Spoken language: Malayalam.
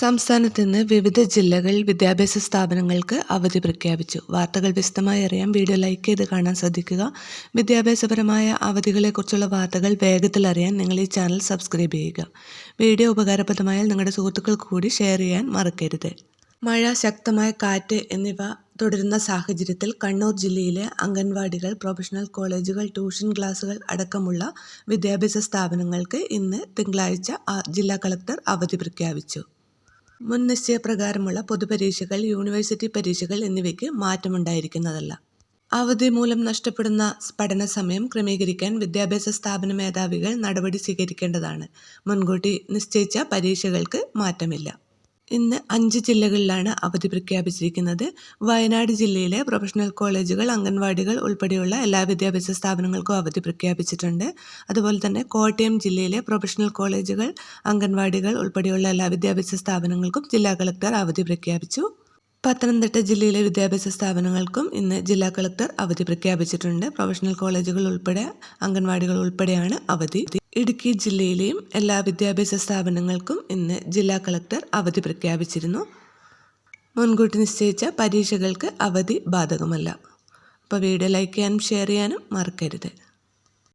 സംസ്ഥാനത്ത് ഇന്ന് വിവിധ ജില്ലകളിൽ വിദ്യാഭ്യാസ സ്ഥാപനങ്ങൾക്ക് അവധി പ്രഖ്യാപിച്ചു. വാർത്തകൾ വിശദമായി അറിയാൻ വീഡിയോ ലൈക്ക് ചെയ്ത് കാണാൻ ശ്രദ്ധിക്കുക. വിദ്യാഭ്യാസപരമായ അവധികളെക്കുറിച്ചുള്ള വാർത്തകൾ വേഗത്തിൽ അറിയാൻ നിങ്ങൾ ഈ ചാനൽ സബ്സ്ക്രൈബ് ചെയ്യുക. വീഡിയോ ഉപകാരപ്രദമായാൽ നിങ്ങളുടെ സുഹൃത്തുക്കൾക്ക് കൂടി ഷെയർ ചെയ്യാൻ മറക്കരുത്. മഴ ശക്തമായ കാറ്റ് എന്നിവ തുടരുന്ന സാഹചര്യത്തിൽ കണ്ണൂർ ജില്ലയിലെ അംഗൻവാടികൾ പ്രൊഫഷണൽ കോളേജുകൾ ട്യൂഷൻ ക്ലാസുകൾ അടക്കമുള്ള വിദ്യാഭ്യാസ സ്ഥാപനങ്ങൾക്ക് ഇന്ന് തിങ്കളാഴ്ച ജില്ലാ കളക്ടർ അവധി പ്രഖ്യാപിച്ചു. മുൻ നിശ്ചയപ്രകാരമുള്ള പൊതുപരീക്ഷകൾ യൂണിവേഴ്സിറ്റി പരീക്ഷകൾ എന്നിവയ്ക്ക് മാറ്റമുണ്ടായിരിക്കുന്നതല്ല. അവധി മൂലം നഷ്ടപ്പെടുന്ന പഠന സമയം ക്രമീകരിക്കാൻ വിദ്യാഭ്യാസ സ്ഥാപന മേധാവികൾ നടപടി സ്വീകരിക്കേണ്ടതാണ്. മുൻകൂട്ടി നിശ്ചയിച്ച പരീക്ഷകൾക്ക് മാറ്റമില്ല. ഇന്ന് അഞ്ച് ജില്ലകളിലാണ് അവധി പ്രഖ്യാപിച്ചിരിക്കുന്നത്. വയനാട് ജില്ലയിലെ പ്രൊഫഷണൽ കോളേജുകൾ അംഗൻവാടികൾ ഉൾപ്പെടെയുള്ള എല്ലാ വിദ്യാഭ്യാസ സ്ഥാപനങ്ങൾക്കും അവധി പ്രഖ്യാപിച്ചിട്ടുണ്ട്. അതുപോലെ തന്നെ കോട്ടയം ജില്ലയിലെ പ്രൊഫഷണൽ കോളേജുകൾ അംഗൻവാടികൾ ഉൾപ്പെടെയുള്ള എല്ലാ വിദ്യാഭ്യാസ സ്ഥാപനങ്ങൾക്കും ജില്ലാ കളക്ടർ അവധി പ്രഖ്യാപിച്ചു. പത്തനംതിട്ട ജില്ലയിലെ വിദ്യാഭ്യാസ സ്ഥാപനങ്ങൾക്കും ഇന്ന് ജില്ലാ കളക്ടർ അവധി പ്രഖ്യാപിച്ചിട്ടുണ്ട്. പ്രൊഫഷണൽ കോളേജുകൾ ഉൾപ്പെടെ അംഗൻവാടികൾ ഉൾപ്പെടെയാണ് അവധി. ഇടുക്കി ജില്ലയിലെയും എല്ലാ വിദ്യാഭ്യാസ സ്ഥാപനങ്ങൾക്കും ഇന്ന് ജില്ലാ കളക്ടർ അവധി പ്രഖ്യാപിച്ചിരുന്നു. മുൻകൂട്ടി നിശ്ചയിച്ച പരീക്ഷകൾക്ക് അവധി ബാധകമല്ല. അപ്പോൾ വീഡിയോ ലൈക്ക് ചെയ്യാനും ഷെയർ ചെയ്യാനും മറക്കരുത്.